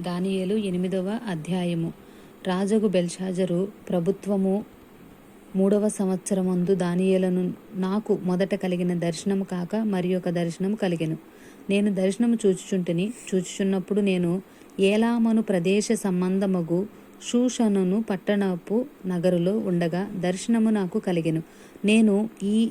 దానియేలు ఎనిమిదవ అధ్యాయము. రాజగు బెల్షాజరు ప్రభుత్వము మూడవ సంవత్సరమందు దానియేలను నాకు మొదట కలిగిన దర్శనము కాక మరి ఒక దర్శనము కలిగెను. నేను దర్శనము చూచుచుంటిని చూచుచున్నప్పుడు నేను ఏలామను ప్రదేశ సంబంధముగు షూషనును పట్టణపు నగరులో ఉండగా దర్శనము నాకు కలిగెను. నేను ఈ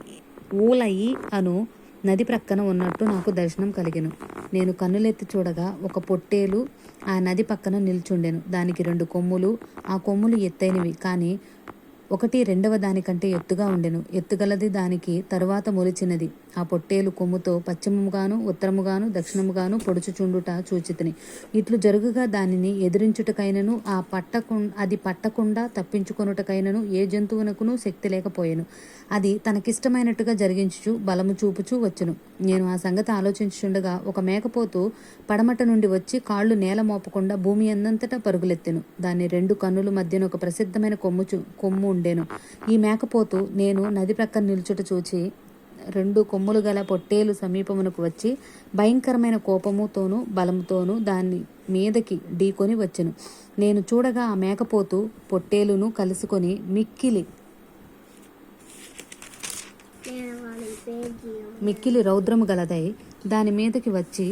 ఊలయి అను నది ప్రక్కన ఉన్నట్టు నాకు దర్శనం కలిగెను. నేను కన్నులెత్తి చూడగా ఒక పొట్టేలు ఆ నది పక్కన నిల్చుండెను. దానికి రెండు కొమ్ములు ఆ కొమ్ములు ఎత్తైనవి. కానీ ఒకటి రెండవ దానికంటే ఎత్తుగా ఉండెను. ఎత్తుగలది దానికి తరువాత మొలిచినది. ఆ పొట్టేలు కొమ్ముతో పశ్చిమముగాను ఉత్తరముగాను దక్షిణముగాను పొడుచుచుండుట చూచితిని. ఇట్లు జరుగుగా దానిని ఎదిరించుటకైనను ఆ పట్టకు అది పట్టకుండా తప్పించుకొనుటకైనను ఏ జంతువునకును శక్తి లేకపోయెను. అది తనకిష్టమైనట్టుగా జరిగించుచు బలము చూపుచూ వచ్చును. నేను ఆ సంగతి ఆలోచించుచుండగా ఒక మేకపోతు పడమట నుండి వచ్చి కాళ్ళు నేల మోపకుండా భూమి అందంతటా పరుగులెత్తెను. దాని రెండు కన్నుల మధ్యన ఒక ప్రసిద్ధమైన కొమ్ముచు కొమ్ము ఉండెను. ఈ మేకపోతు నేను నది ప్రక్కన నిల్చుట చూచి రెండు కొమ్ములు గల పొట్టేలు సమీపమునకు వచ్చి భయంకరమైన కోపముతోనూ బలముతోనూ దాన్ని మీదకి ఢీకొని వచ్చెను. నేను చూడగా ఆ మేకపోతు పొట్టేలును కలుసుకొని మిక్కిలి మిక్కిలి రౌద్రము గలదై దాని మీదకి వచ్చి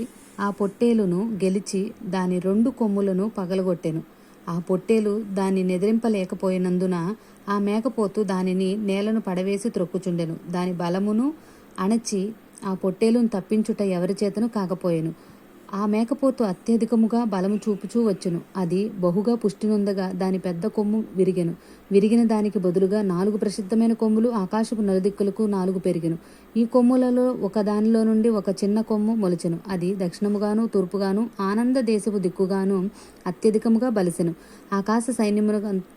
ఆ పొట్టేలును గెలిచి దాని రెండు కొమ్ములను పగలగొట్టెను. ఆ పొట్టేలు దాన్ని నెదిరింపలేకపోయినందున ఆ మేకపోతు దానిని నేలను పడవేసి త్రొక్కుచుండెను. దాని బలమును అణచి ఆ పొట్టేలును తప్పించుట ఎవరి చేతను కాకపోయెను. ఆ మేకపోతు అత్యధికముగా బలము చూపుచూ వచ్చును. అది బహుగా పుష్టినొందగా దాని పెద్ద కొమ్ము విరిగెను. విరిగిన దానికి బదులుగా నాలుగు ప్రసిద్ధమైన కొమ్ములు ఆకాశపు నలుదిక్కులకు నాలుగు పెరిగెను. ఈ కొమ్ములలో ఒక దానిలో నుండి ఒక చిన్న కొమ్ము మొలచెను. అది దక్షిణముగాను తూర్పుగాను ఆనంద దేశపు దిక్కుగాను అత్యధికముగా బలిసెను. ఆకాశ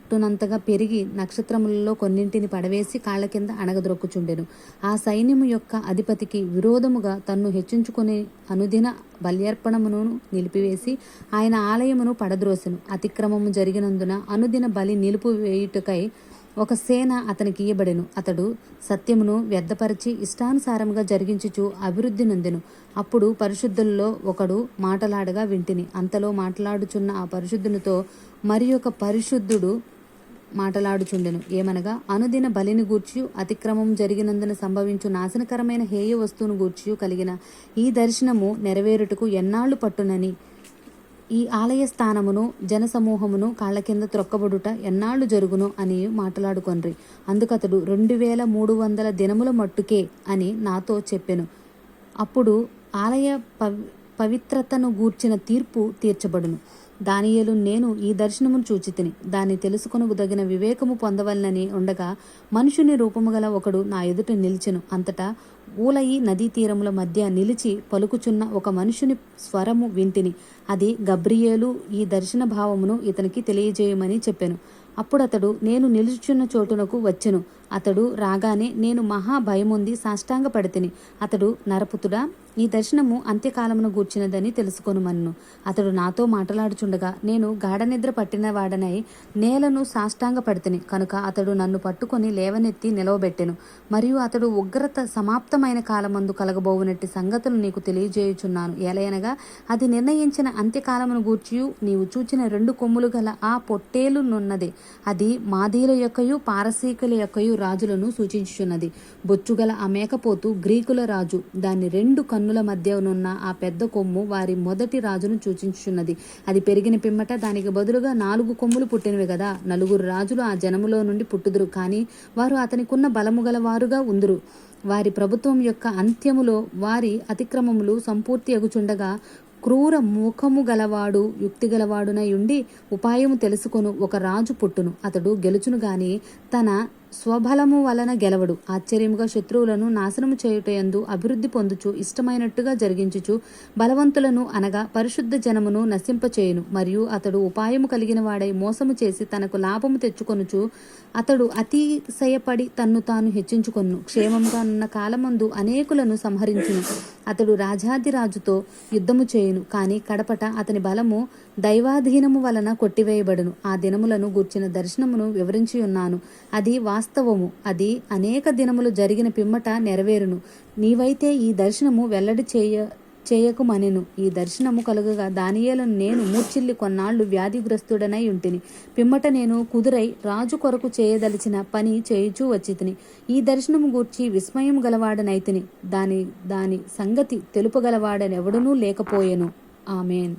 పట్టునంతగా పెరిగి నక్షత్రములలో కొన్నింటిని పడవేసి కాళ్ళ కింద అణగద్రొక్కుచుండెను ఆ సైన్యము యొక్క అధిపతికి విరోధముగా తన్ను హెచ్చించుకునే అనుదిన బల్యర్పణమును నిలిపివేసి ఆయన ఆలయమును పడద్రోసెను. అతిక్రమము జరిగినందున అనుదిన బలి నిలుపువేయుటకై ఒక సేన అతనికి ఇయ్యబడెను. అతడు సత్యమును వ్యర్థపరిచి ఇష్టానుసారముగా జరిగించుచు అభివృద్ధి నొందెను. అప్పుడు పరిశుద్ధుల్లో ఒకడు మాటలాడగా వింటిని. అంతలో మాట్లాడుచున్న ఆ పరిశుద్ధునితో మరి ఒక పరిశుద్ధుడు మాటలాడుచుండెను. ఏమనగా అనుదిన బలిని గూర్చి అతిక్రమం జరిగినందున సంభవించు నాశనకరమైన హేయ వస్తువును గూర్చి కలిగిన ఈ దర్శనము నెరవేరుటకు ఎన్నాళ్ళు పట్టునని ఈ ఆలయ స్థానమును జనసమూహమును కాళ్ళ కింద త్రొక్కబడుట ఎన్నాళ్ళు జరుగును అని మాట్లాడుకొన్రి. అందుకతడు రెండు వేల మూడు వందల దినముల మట్టుకే అని నాతో చెప్పెను. అప్పుడు ఆలయ పవి పవిత్రతను గూర్చిన తీర్పు తీర్చబడును. దానియేలు నేను ఈ దర్శనమును చూచితిని దాన్ని తెలుసుకొనదగిన వివేకము పొందవలనని ఉండగా మనుషుని రూపము గల ఒకడు నా ఎదుట నిలిచెను. అంతటా ఊలయి నదీ తీరముల మధ్య నిలిచి పలుకుచున్న ఒక మనుషుని స్వరము వింటిని. అది గబ్రియేలు ఈ దర్శన భావమును ఇతనికి తెలియజేయమని చెప్పాను. అప్పుడతడు నేను నిలుచున్న చోటునకు వచ్చెను. అతడు రాగానే నేను మహా భయముంది సాష్టాంగ పడితిని అతడు నరపుతుడా ఈ దర్శనము అంత్యకాలమును గూర్చినదని తెలుసుకొనుమన్ను. అతడు నాతో మాట్లాడుచుండగా నేను గాఢనిద్ర పట్టినవాడనై నేలను సాష్టాంగ పడితిని కనుక అతడు నన్ను పట్టుకొని లేవనెత్తి నిలవబెట్టెను. మరియు అతడు ఉగ్రత సమాప్తమైన కాలమందు కలగబోవునట్టి సంగతులు నీకు తెలియజేయుచున్నాను. ఎలయనగా అది నిర్ణయించిన అంత్యకాలమును గూర్చియు నీవు చూచిన రెండు కొమ్ములు గల ఆ పొట్టేలునున్నది అది మాదీల యొక్కయు పారసీకుల యొక్కయు రాజులను సూచించుచున్నది. బొచ్చుగల ఆ మేకపోతు గ్రీకుల రాజు. దాని రెండు కన్నుల మధ్యనున్న ఆ పెద్ద కొమ్ము వారి మొదటి రాజును సూచించుచున్నది. అది పెరిగిన పిమ్మట దానికి బదులుగా నాలుగు కొమ్ములు పుట్టినవి కదా నలుగురు రాజులు ఆ జనములో నుండి పుట్టుదురు కానీ వారు అతనికున్న బలము గలవారుగా ఉందురు. వారి ప్రభుత్వం యొక్క అంత్యములో వారి అతిక్రమములు సంపూర్తి అగుచుండగా క్రూర ముఖము గలవాడు యుక్తి గలవాడునై ఉండి ఉపాయము తెలుసుకొను ఒక రాజు పుట్టును. అతడు గెలుచును గాని తన స్వబలము వలన గెలవడు. ఆశ్చర్యముగా శత్రువులను నాశనము చేయుటయందు అభివృద్ధి పొందుచు ఇష్టమైనట్టుగా జరిగించుచు బలవంతులను అనగా పరిశుద్ధ జనమును నశింపచేయును. మరియు అతడు ఉపాయము కలిగిన వాడై మోసము చేసి తనకు లాభము తెచ్చుకొనుచు అతడు అతిశయపడి తన్ను తాను హెచ్చించుకొను క్షేమంగా ఉన్న కాలమందు అనేకులను సంహరించును. అతడు రాజాదిరాజుతో యుద్ధము చేయును. కానీ కడపట అతని బలము దైవాధీనము వలన కొట్టివేయబడును. ఆ దినములను గూర్చిన దర్శనమును వివరించి ఉన్నాను అది వాస్తవము. అది అనేక దినములు జరిగిన పిమ్మట నెరవేరును. నీవైతే ఈ దర్శనము వెల్లడి చేయ చేయకుమనెను. ఈ దర్శనము కలుగగా దానియేలను నేను మూర్చిల్లి కొన్నాళ్ళు వ్యాధిగ్రస్తుడనై ఉంటిని. పిమ్మట నేను కుదురై రాజు కొరకు చేయదలిచిన పని చేయుచూ వచ్చితిని. ఈ దర్శనము గూర్చి విస్మయం గలవాడనైతిని. దాని దాని సంగతి తెలుపగలవాడనెవడనూ లేకపోయెను. ఆమెన్.